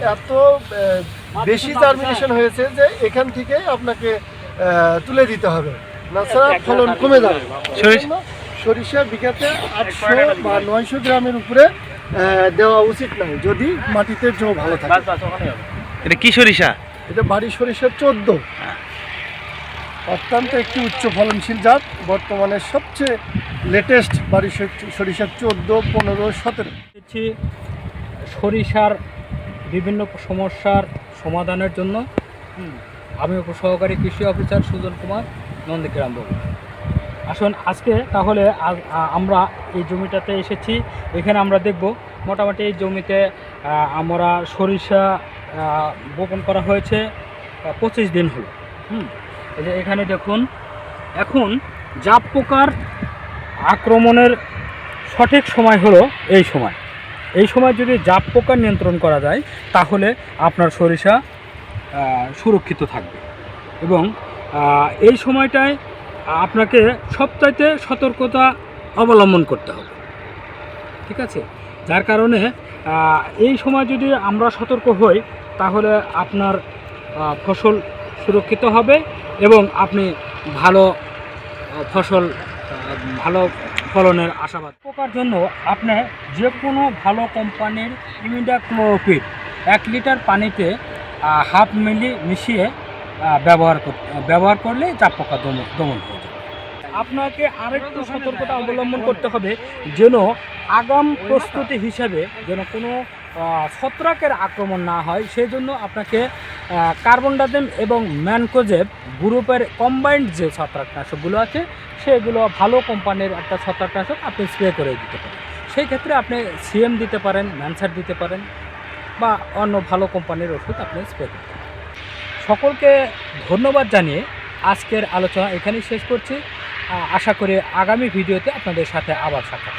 এত বেশি জার্মিনেশন হয়েছে যে এখান থেকে আপনাকে তুলে দিতে হবে। তাছাড়া ফলন কমে যাবে। সরিষা- বিঘাতে আটশো বা নয়শো গ্রামের উপরে দেওয়া উচিত নয় যদি মাটিতে জো ভালো থাকে। এটা কি সরিষা? এটা বাড়ি সরিষা চোদ্দ। অত্যন্ত একটি উচ্চ ফলনশীল জাত বর্তমানে সবচেয়ে লেটেস্ট বাড়ি সরি- সরিষা চোদ্দ পনেরো সতেরো। সরিষার বিভিন্ন সমস্যার সমাধানের জন্য আমি উপসহকারী কৃষি অফিসার সুজন কুমার নন্দীগ্রাম বাবু আসুন আজকে তাহলে আমরা এই জমিটাতে এসেছি। এখানে আমরা দেখব মোটামুটি এই জমিতে আমরা সরিষা বপন করা হয়েছে পঁচিশ দিন হলো। হুম। এই যে এখানে দেখুন এখন জাপ পোকার আক্রমণের সঠিক সময় হলো এই সময়। এই সময় যদি জাপ পোকা নিয়ন্ত্রণ করা যায়, তাহলে আপনার সরিষা সুরক্ষিত থাকবে। এবং এই সময়টায় আপনাকে সবচাইতে সতর্কতা অবলম্বন করতে হবে। ঠিক আছে? যার কারণে এই সময় যদি আমরা সতর্ক হই, তাহলে আপনার ফসল সুরক্ষিত হবে এবং আপনি ভালো ফসল ভালো ফলনের আশাবাদ। পোকার জন্য আপনার যে কোনো ভালো কোম্পানির ইমিডাক্লোপিড এক লিটার পানিতে হাফ মিলি মিশিয়ে ব্যবহার ব্যবহার করলে চাপ পোকা দমন দমন হয়ে যাবে। আপনাকে আরেকটু সতর্কতা অবলম্বন করতে হবে যেন আগাম প্রস্তুতি হিসাবে যেন কোনো ছত্রাকের আক্রমণ না হয় সেই জন্য আপনাকে কার্বন ডাইডেম এবং ম্যানকোজেব গ্রুপের কম্বাইন্ড যে ছত্রাকনাশকগুলো আছে, সেগুলো ভালো কোম্পানির একটা ছত্রাকনাশক আপনি স্প্রে করে দিতে পারেন। সেই ক্ষেত্রে আপনি সিএম দিতে পারেন, ম্যানসার দিতে পারেন বা অন্য ভালো কোম্পানির ওষুধ আপনি স্প্রে করতে পারেন। সকলকে ধন্যবাদ জানিয়ে আজকের আলোচনা এখানেই শেষ করছি। আশা করি আগামী ভিডিওতে আপনাদের সাথে আবার সাক্ষাৎ।